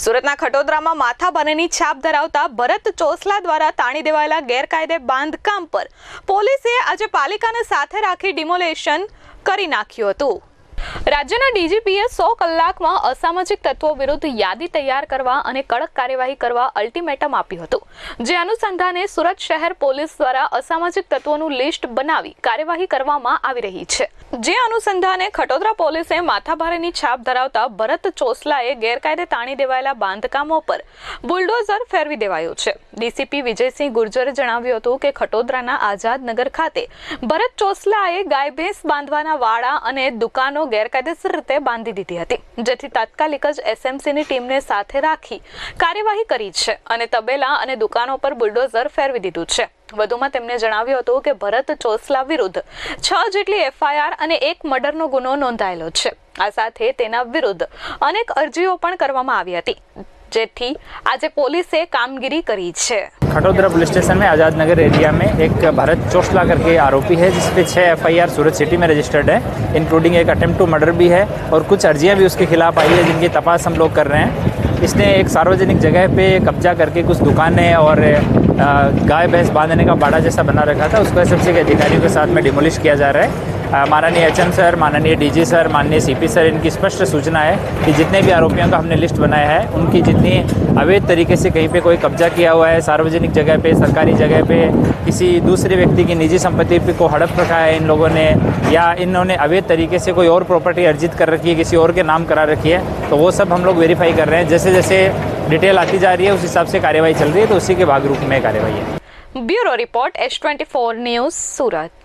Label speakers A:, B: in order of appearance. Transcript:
A: સુરતના ખટોદરામાં માથા બનેની છાપ ધરાવતા ભરત ચોસલા દ્વારા તાણી દેવાયેલા ગેરકાયદે બાંધકામ પર પોલીસે આજે પાલિકાને સાથે રાખી ડિમોલેશન કરી નાખ્યું હતું. રાજ્યના ડીજીપીએ સો કલાકમાં અસામાજિક તત્વો વિરુદ્ધ યાદી તૈયાર કરવા અને કડક કાર્યવાહી કરવા અલ્ટિમેટમ આપ્યું હતું. જે અનુસંધાને સુરત શહેર પોલીસ દ્વારા અસામાજિક તત્વોનું લિસ્ટ બનાવી કાર્યવાહી કરવામાં આવી રહી છે. જે અનુસંધાને ખટોદરા પોલીસે માથાભારેની છાપ ધરાવતા ભરત ચોસલાએ ગેરકાયદે તાણી દેવાયેલા બાંધકામો પર બુલડોઝર ફેરવી દેવાયું છે. ડીસીપી વિજયસિંહ ગુર્જરે જણાવ્યું હતું કે ખટોદરાના આઝાદનગર ખાતે ભરત ચોસલાએ ગાય ભેંસ બાંધવાના વાડા અને દુકાનો ગેરકાયદેસર રીતે બાંધી દીધી હતી. જેથી તાત્કાલિક જ એસએમસીની ટીમને સાથે રાખી કાર્યવાહી કરી છે અને તબેલા અને દુકાનો પર બુલડોઝર ફેરવી દીધું છે. વધુમાં તેમણે જણાવ્યું હતું કે ભરત ચોસલા વિરુદ્ધ છ જેટલી એફઆઈઆર અને એક મર્ડરનો ગુનો નોંધાયેલો છે આ સાથે તેના વિરુદ્ધ અનેક અરજીઓ પણ કરવામાં આવી હતી જેથી આજે પોલીસે કામગીરી કરી છે
B: खटोदरा पुलिस स्टेशन में आज़ाद नगर एरिया में एक भारत चोसला करके आरोपी है जिस पे छः एफ सूरत सिटी में रजिस्टर्ड है इंक्लूडिंग एक अटेम्प्ट टू मर्डर भी है और कुछ अर्जियां भी उसके खिलाफ आई है जिनकी तपास हम लोग कर रहे हैं इसने एक सार्वजनिक जगह पे कब्जा करके कुछ दुकानें और अ, गाय भैंस बांधने का बाड़ा जैसा बना रखा था उसको एस के अधिकारियों के साथ में डिमोलिश किया जा रहा है अ, माननीय एच सर, माननीय डीजी सर, माननीय सीपी सर, इनकी स्पष्ट सूचना है कि जितने भी आरोपियों का हमने लिस्ट बनाया है, उनकी जितनी अवैध तरीके से कहीं पे कोई कब्जा किया हुआ है, सार्वजनिक जगह पे, सरकारी जगह पे, किसी दूसरे व्यक्ति की निजी संपत्ति को हड़प रखा है इन लोगों ने, या इन्होंने अवैध तरीके से कोई और प्रॉपर्टी अर्जित कर रखी है, किसी और के नाम करा रखी है तो वो सब हम लोग वेरीफाई कर रहे हैं। जैसे जैसे डिटेल आती जा रही है, उस हिसाब से कार्यवाही चल रही है तो उसी के भाग रूप में कार्यवाही है।
A: Bureau report S twenty four news, Surat.